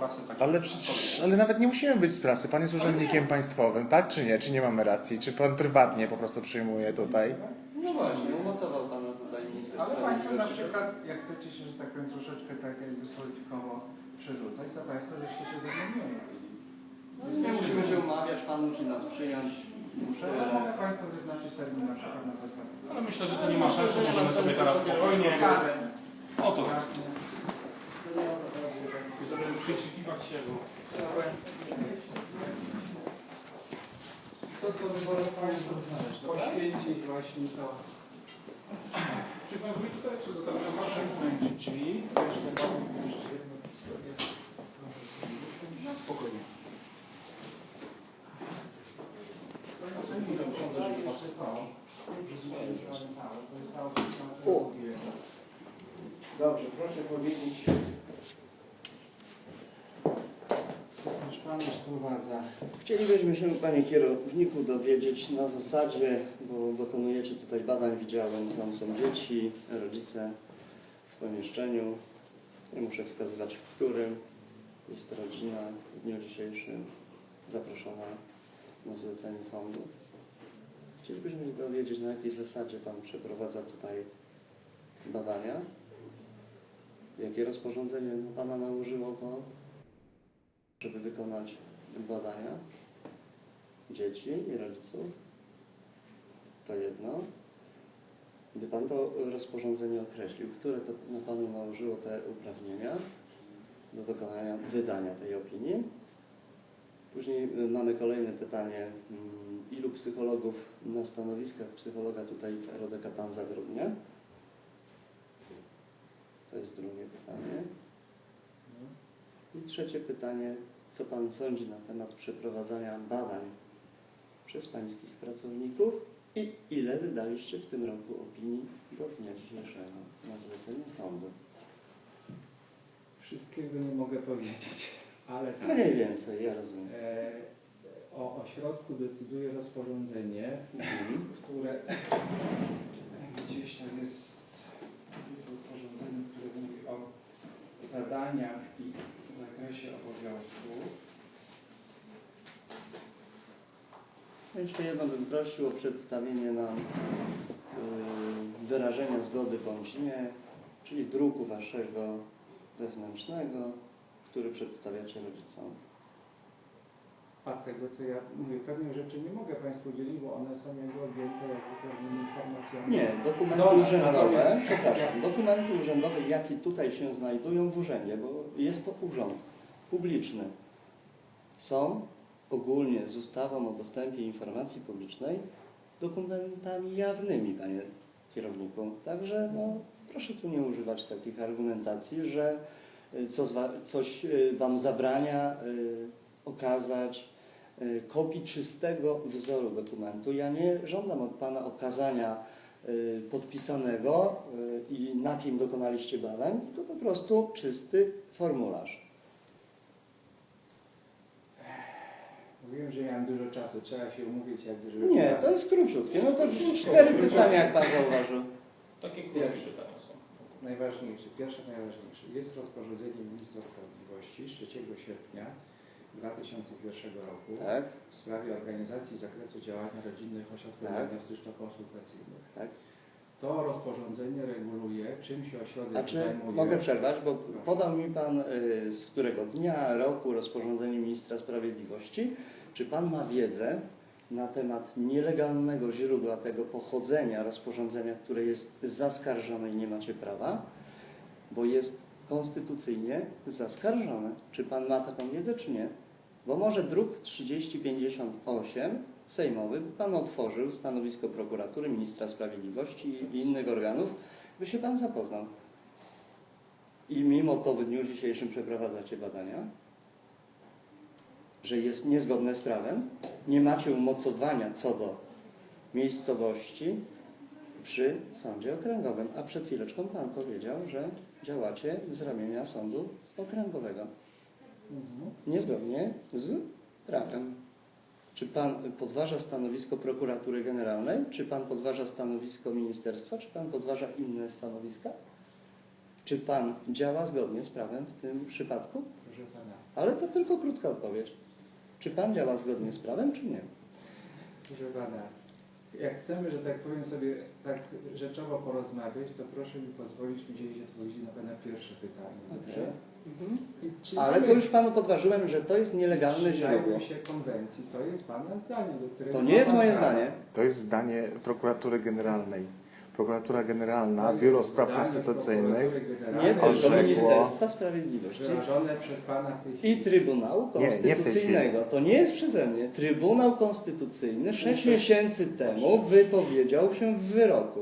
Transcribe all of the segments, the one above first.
prasy tak. Ale przecież, ale nawet nie musimy być z prasy. Pan jest urzędnikiem państwowym, tak czy nie? Czy nie mamy racji? Czy pan prywatnie po prostu przyjmuje tutaj? No właśnie, umocował Pana tutaj minister Ale Państwo na przykład, jak chcecie się, że tak powiem, troszeczkę tak jakby spolitikowo przerzucać, to Państwo żeście się mną nie musimy się umawiać, Pan musi nas przyjąć. Muszę, ale mogę Państwu wyznaczyć termin na przykład na zakończenie. Ale myślę, że to nie ma sensu, możemy sobie teraz spokojnie. O to Jasne. żeby przykrzykiwać się, bo To co by po raz Państwu poświęcić właśnie to Czy pan wróci tutaj, czy proszę? przemknąć drzwi, jeszcze powiem jeszcze jedną historię. No spokojnie. Dobrze, proszę powiedzieć, co też Pan. Chcielibyśmy się, Panie kierowniku, dowiedzieć na zasadzie, bo dokonujecie tutaj badań, widziałem, tam są dzieci, rodzice w pomieszczeniu. Nie muszę wskazywać, w którym jest rodzina w dniu dzisiejszym zaproszona na zlecenie sądu. Chcielibyśmy się dowiedzieć, na jakiej zasadzie Pan przeprowadza tutaj badania. Jakie rozporządzenie na Pana nałożyło to, żeby wykonać badania dzieci i rodziców. To jedno. Gdy Pan to rozporządzenie określił, które to na Panu nałożyło te uprawnienia do dokonania wydania tej opinii. Później mamy kolejne pytanie, mm, ilu psychologów na stanowiskach psychologa tutaj w RODK Pan zatrudnia? To jest drugie pytanie. I trzecie pytanie, co Pan sądzi na temat przeprowadzania badań przez Pańskich pracowników i ile wydaliście w tym roku opinii do dnia dzisiejszego na zlecenie sądu? Wszystkiego nie mogę powiedzieć, ale tak. Mniej więcej, ja rozumiem. E, O ośrodku decyduje rozporządzenie, Mhm. które gdzieś tam jest, jest rozporządzenie, które mówi o zadaniach i zakresie obowiązków. Jeszcze jedno bym prosił o przedstawienie nam yy, wyrażenia zgody bądź nie, czyli druku Waszego wewnętrznego, który przedstawiacie rodzicom. A tego to ja mówię, pewnych rzeczy nie mogę Państwu udzielić, bo one są jakby objęte jakby pewnymi informacjami. Nie, dokumenty Do urzędowe, przepraszam, dokumenty urzędowe, jakie tutaj się znajdują w urzędzie, bo jest to urząd publiczny, są ogólnie z ustawą o dostępie informacji publicznej dokumentami jawnymi, panie kierowniku. Także no, proszę tu nie używać takich argumentacji, że y, coś y, wam zabrania y, okazać kopii czystego wzoru dokumentu. Ja nie żądam od pana okazania podpisanego i na kim dokonaliście badań, tylko po prostu czysty formularz. Mówiłem, że miałem dużo czasu, trzeba się umówić jakby, żeby... Nie, to jest króciutkie. No to cztery pytania, jak pan zauważył. takie krótkie pytania są. Najważniejsze, pierwsze najważniejsze. Jest rozporządzenie Ministra Sprawiedliwości z 3 sierpnia 2001 roku Tak, w sprawie organizacji zakresu działania rodzinnych ośrodków Tak. diagnostyczno-konsultacyjnych. tak. To rozporządzenie reguluje, czym się ośrodek A czy zajmuje. mogę przerwać, bo podał mi pan y, z którego dnia, roku rozporządzenie ministra sprawiedliwości. Czy pan ma wiedzę na temat nielegalnego źródła tego pochodzenia rozporządzenia, które jest zaskarżone i nie macie prawa, bo jest konstytucyjnie zaskarżone. Czy pan ma taką wiedzę, czy nie? Bo może druk 3058 sejmowy by pan otworzył stanowisko prokuratury, ministra sprawiedliwości i innych organów, by się pan zapoznał. I mimo to w dniu dzisiejszym przeprowadzacie badania, że jest niezgodne z prawem, nie macie umocowania co do miejscowości przy sądzie okręgowym, a przed chwileczką pan powiedział, że działacie z ramienia sądu okręgowego niezgodnie z prawem. Czy pan podważa stanowisko prokuratury generalnej, czy pan podważa stanowisko ministerstwa, czy pan podważa inne stanowiska? Czy pan działa zgodnie z prawem w tym przypadku? Proszę pana, Ale to tylko krótka odpowiedź. Czy pan działa zgodnie z prawem, czy nie? proszę pana, jak chcemy, że tak powiem sobie tak rzeczowo porozmawiać, to proszę mi pozwolić udzielić odpowiedzi na pana pierwsze pytanie. Dobrze? I czy Ale to już panu podważyłem, że to jest nielegalne źródło. Się konwencji. To jest pana zdanie, do którego To nie jest moje prawo. zdanie. To jest zdanie prokuratury generalnej. Prokuratura Generalna, Biuro Spraw Konstytucyjnych Nie tylko Orzekło- Ministerstwa Sprawiedliwości i Trybunału Nie, nie Konstytucyjnego. To nie jest przeze mnie. Trybunał Konstytucyjny sześć miesięcy temu wypowiedział się w wyroku,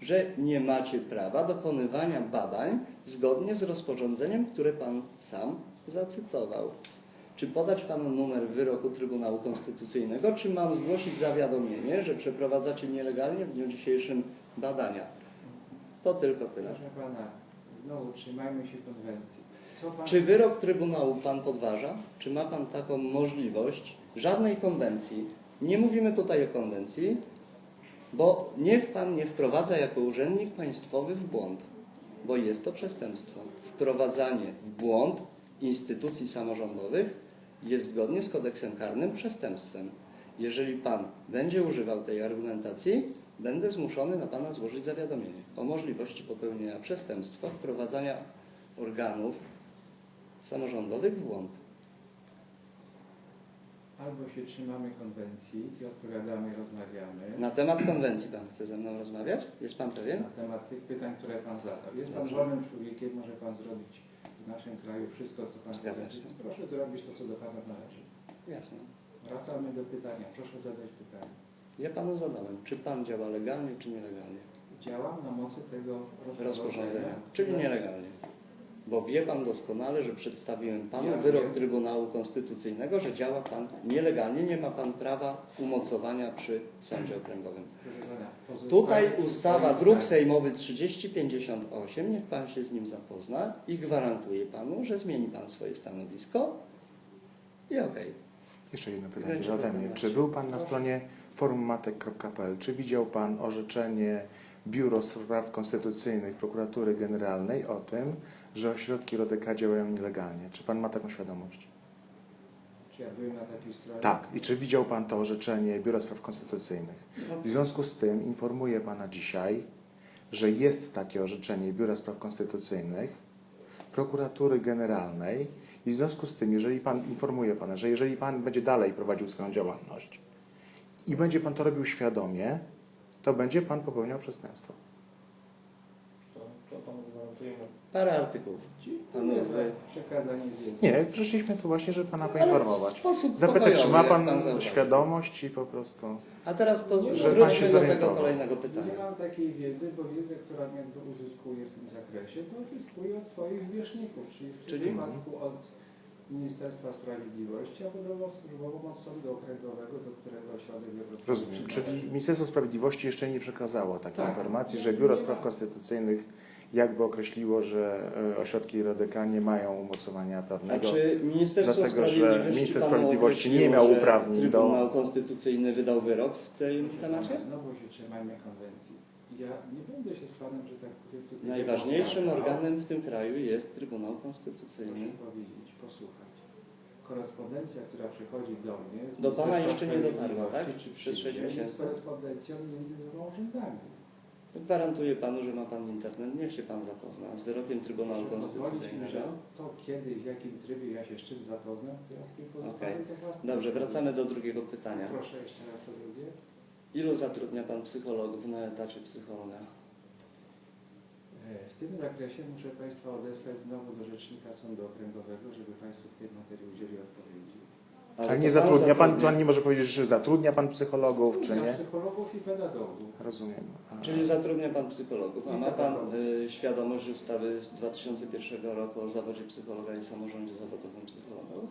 że nie macie prawa dokonywania badań zgodnie z rozporządzeniem, które pan sam zacytował. Czy podać panu numer wyroku Trybunału Konstytucyjnego, czy mam zgłosić zawiadomienie, że przeprowadzacie nielegalnie w dniu dzisiejszym badania? To tylko tyle. Proszę pana, znowu trzymajmy się konwencji. Pan... Czy wyrok Trybunału Pan podważa? Czy ma Pan taką możliwość? Żadnej konwencji. Nie mówimy tutaj o konwencji, bo niech Pan nie wprowadza jako urzędnik państwowy w błąd, bo jest to przestępstwo. Wprowadzanie w błąd instytucji samorządowych jest zgodnie z kodeksem karnym przestępstwem. Jeżeli Pan będzie używał tej argumentacji, będę zmuszony na Pana złożyć zawiadomienie o możliwości popełnienia przestępstwa, wprowadzania organów samorządowych w błąd. Albo się trzymamy konwencji i odpowiadamy, rozmawiamy Na temat konwencji Pan chce ze mną rozmawiać? Jest Pan pewien? na temat tych pytań, które pan zadał. Jest pan Dobrze. wolnym człowiekiem, może pan zrobić w naszym kraju wszystko, co pan Zgadza chce. proszę zrobić to, co do pana należy. Jasne. Wracamy do pytania. Proszę zadać pytanie. Ja Panu zadałem, czy Pan działa legalnie, czy nielegalnie? Działam na mocy tego Rozporządzenia, czyli które- nielegalnie. Bo wie Pan doskonale, że przedstawiłem Panu Ja wyrok wiem. Trybunału Konstytucyjnego, że działa Pan nielegalnie, nie ma Pan prawa umocowania przy sądzie okręgowym. Tutaj ustawa druk sejmowy 3058, niech Pan się z nim zapozna i gwarantuję Panu, że zmieni Pan swoje stanowisko i okej. Jeszcze jedno pytanie. Czy był Pan na stronie forummatek.pl? Czy widział Pan orzeczenie Biuro Spraw Konstytucyjnych Prokuratury Generalnej o tym, że ośrodki Rodeka działają nielegalnie? Czy Pan ma taką świadomość? Czy ja byłem na takiej stronie? Tak. I czy widział Pan to orzeczenie Biura Spraw Konstytucyjnych? W związku z tym informuję Pana dzisiaj, że jest takie orzeczenie Biura Spraw Konstytucyjnych, Prokuratury Generalnej i w związku z tym, jeżeli Pan informuje Pana, że jeżeli Pan będzie dalej prowadził swoją działalność i będzie Pan to robił świadomie, to będzie Pan popełniał przestępstwo. To, to panu gwarantujemy. Parę artykułów. Przekazanie wiedzy. Nie, przyszliśmy tu właśnie, żeby Pana poinformować. Zapytać, czy ma Pan zauważył. świadomość i po prostu... A teraz to Żeby wróćmy pan się do tego kolejnego pytania. Nie mam takiej wiedzy, bo wiedzę, którą jakby uzyskuję w tym zakresie, to uzyskuję od swoich zwierzchników, czyli w Czyli? przypadku od Ministerstwa Sprawiedliwości, a służbową od Sądu Okręgowego, do którego ośrodek Europejski Rozumiem. Czyli Ministerstwo Sprawiedliwości jeszcze nie przekazało takiej Tak. informacji, że Biuro Spraw Konstytucyjnych jakby określiło, że e, ośrodki RODK nie mają umocowania prawnego. czy Ministerstwo Dlatego, że Sprawiedliwości, minister panu sprawiedliwości nie miał że uprawnień do- Trybunał Konstytucyjny wydał wyrok w tym temacie? Znowu się trzymajmy konwencji. Ja nie będę się z Panem, że tak powiem tutaj... Najważniejszym organem w tym kraju jest Trybunał Konstytucyjny. Proszę powiedzieć, posłuchać. Korespondencja, która przychodzi do mnie... z Do pana jeszcze nie dotarła, tak? Czy Przez sześć przyjdzie, miesięcy? Jest korespondencją między dwoma urzędami. Gwarantuję panu, że ma pan internet. Niech się pan zapozna z wyrokiem Trybunału Proszę mi, że Konstytucyjnego. to kiedy, w jakim trybie ja się z czym zapoznam, to ja z tym pozostawię do własnej Dobrze, dyspozycji. wracamy do drugiego pytania. Proszę jeszcze raz to drugie. Ilu zatrudnia pan psychologów na etacie psychologa? E, W tym zakresie muszę Państwa odesłać znowu do Rzecznika Sądu Okręgowego, żeby Państwu w tej materii udzielił odpowiedzi. Ale nie zatrudnia pan, zatrudnia. pan nie może powiedzieć, że zatrudnia pan psychologów, czy Ja nie? psychologów i pedagogów. Rozumiem. A- Czyli zatrudnia pan psychologów. A ma pan y, świadomość ustawy z 2001 roku o zawodzie psychologa i samorządzie zawodowym psychologów?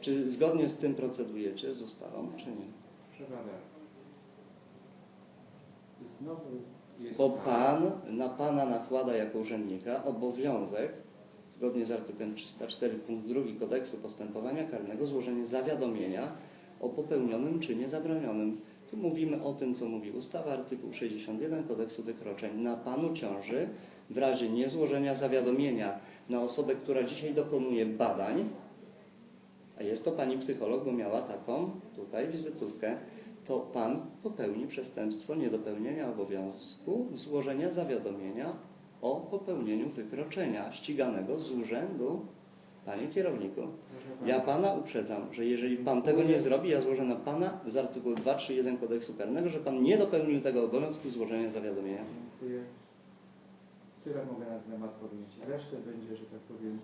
Czy zgodnie z tym procedujecie, z ustawą, czy nie? Jest Bo tak. pan na pana nakłada jako urzędnika obowiązek, zgodnie z artykułem 304 punkt 2 kodeksu postępowania karnego, złożenie zawiadomienia o popełnionym czynie zabronionym. Tu mówimy o tym, co mówi ustawa, artykuł 61 kodeksu wykroczeń. Na panu ciąży w razie niezłożenia zawiadomienia na osobę, która dzisiaj dokonuje badań, a jest to pani psycholog, bo miała taką tutaj wizytówkę, to pan popełni przestępstwo niedopełnienia obowiązku złożenia zawiadomienia o popełnieniu wykroczenia ściganego z urzędu. Panie kierowniku, ja pana, uprzedzam, że jeżeli pan tego nie zrobi, ja złożę na pana z artykułu 231 kodeksu karnego, że pan nie dopełnił tego obowiązku złożenia zawiadomienia. Dziękuję. Tyle mogę na ten temat powiedzieć. Resztę będzie, że tak powiem,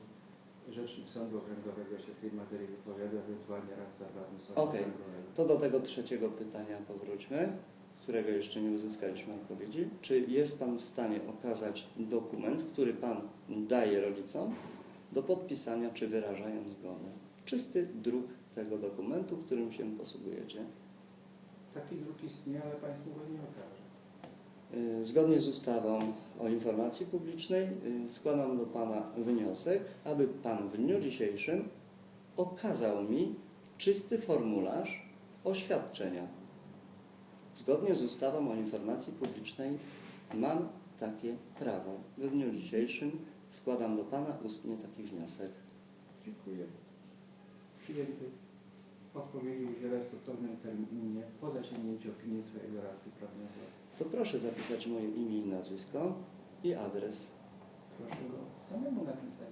rzecznik sądu okręgowego się w tej materii wypowiada, ewentualnie radca prawny sądu Okej. okręgowego. To do tego trzeciego pytania powróćmy, którego jeszcze nie uzyskaliśmy odpowiedzi. Czy jest Pan w stanie okazać dokument, który Pan daje rodzicom do podpisania, czy wyrażają zgodę? Czysty druk tego dokumentu, którym się posługujecie. Taki druk istnieje, ale Państwu go nie okaże. Y, Zgodnie z ustawą o informacji publicznej y, składam do Pana wniosek, aby Pan w dniu dzisiejszym okazał mi czysty formularz oświadczenia. Zgodnie z ustawą o informacji publicznej mam takie prawo. W dniu dzisiejszym składam do Pana ustnie taki wniosek. Dziękuję. Przyjęty. Odpowiedzi udzielę w stosownym terminie po zasięgnięciu opinii swojego radcy prawnego. To proszę zapisać moje imię i nazwisko i adres. Proszę go samemu napisać.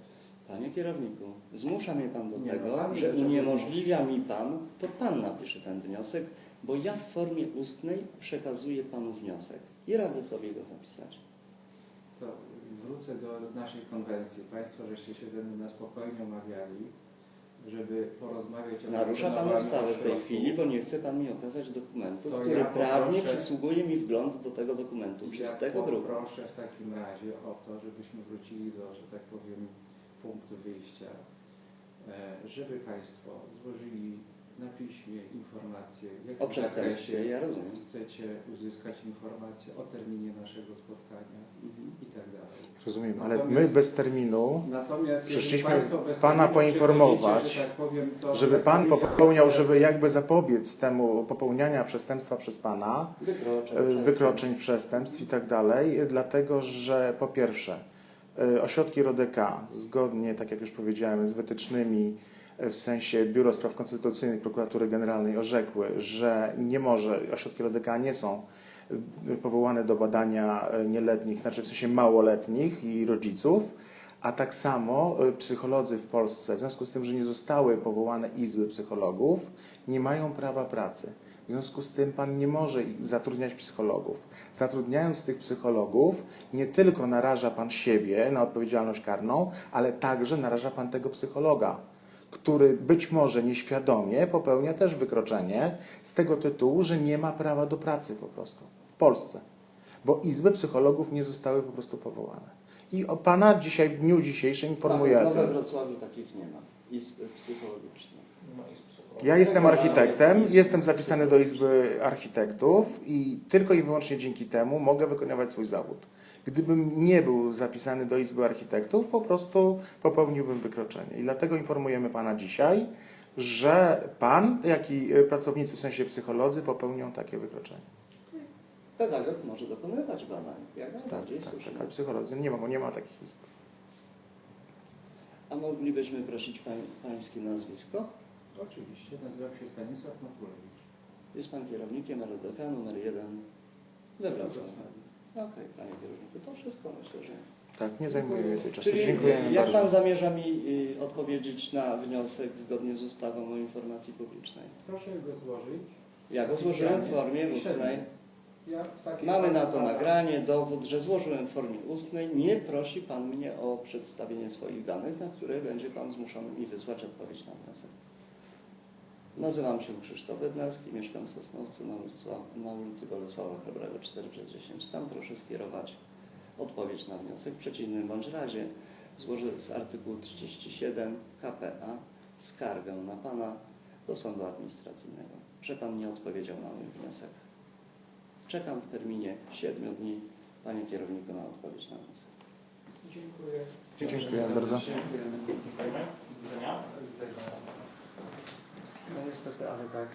Panie kierowniku, zmusza mnie Pan do Nie, no, tego, pan że uniemożliwia mi Pan, to Pan napisze ten wniosek, bo ja w formie ustnej przekazuję Panu wniosek i radzę sobie go zapisać. To wrócę do naszej konwencji. Państwo żeście się ze mną na spokojnie omawiali, żeby porozmawiać o Narusza Pan ustawę w tej chwili, bo nie chce Pan mi okazać dokumentu, To który ja prawnie przysługuje mi wgląd do tego dokumentu, czystego ja druku. poproszę w takim razie o to, żebyśmy wrócili do, że tak powiem, punktu wyjścia, e, żeby Państwo złożyli w jakim O przestępstwie, ja rozumiem. chcecie uzyskać informacje o terminie naszego spotkania Mhm. i tak dalej. Rozumiem, ale my bez terminu, Natomiast Przyszliśmy bez Pana terminu poinformować, że tak powiem, to, żeby tak Pan popełniał, żeby jakby zapobiec temu popełniania przestępstwa przez Pana, Wykroczeń, e, przestępstw. wykroczeń, przestępstw i tak dalej, dlatego że po pierwsze e, ośrodki RODK zgodnie, tak jak już powiedziałem, z wytycznymi w sensie Biuro Spraw Konstytucyjnych Prokuratury Generalnej orzekły, że nie może, ośrodki RODK nie są powołane do badania e, nieletnich, znaczy w sensie małoletnich i rodziców, a tak samo e, psycholodzy w Polsce, w związku z tym, że nie zostały powołane izby psychologów, nie mają prawa pracy. W związku z tym Pan nie może zatrudniać psychologów. Zatrudniając tych psychologów, nie tylko naraża Pan siebie na odpowiedzialność karną, ale także naraża Pan tego psychologa, który być może nieświadomie popełnia też wykroczenie z tego tytułu, że nie ma prawa do pracy po prostu w Polsce. Bo izby psychologów nie zostały po prostu powołane. I o Pana dzisiaj, w dniu dzisiejszym informuję Tak, o we tym. Wrocławiu takich nie ma. Izb psychologicznych. Ja jestem architektem, jestem zapisany do Izby Architektów i tylko i wyłącznie dzięki temu mogę wykonywać swój zawód. Gdybym nie był zapisany do Izby Architektów, po prostu popełniłbym wykroczenie. I dlatego informujemy Pana dzisiaj, że Pan, jak i e, pracownicy, w sensie psycholodzy, popełnią takie wykroczenie. Pedagog może dokonywać badań, jak Tak, najbardziej tak, tak, ale psycholodzy nie mogą, nie ma takich izb. A moglibyśmy prosić pań, Pańskie nazwisko? Oczywiście, nazywam się Stanisław Makulewicz. Jest Pan kierownikiem RDK numer 1 we Wrocławiu. Okej, Panie kierowniku, to wszystko myślę, że... Tak, nie zajmuję więcej czasu. Czyli Dziękujemy jak bardzo. Pan zamierza mi y, odpowiedzieć na wniosek zgodnie z ustawą o informacji publicznej? Proszę go złożyć. Ja go złożyłem w formie ustnej. Ja Mamy na to nagranie, dowód, że złożyłem w formie ustnej. Nie prosi Pan mnie o przedstawienie swoich danych, na które będzie Pan zmuszony mi wysłać odpowiedź na wniosek. Nazywam się Krzysztof Bednarski, mieszkam w Sosnowcu na ulicy, na ulicy Bolesława Chrobrego 4 przez 10. Tam proszę skierować odpowiedź na wniosek. W przeciwnym bądź razie złożę z artykułu 37 KPA skargę na Pana do sądu administracyjnego, że Pan nie odpowiedział na mój wniosek. Czekam w terminie 7 dni, Panie kierowniku, na odpowiedź na wniosek. Dziękuję. Dziękuję bardzo. Dziękujemy. Dziękujemy. Do widzenia. No niestety, ale tak.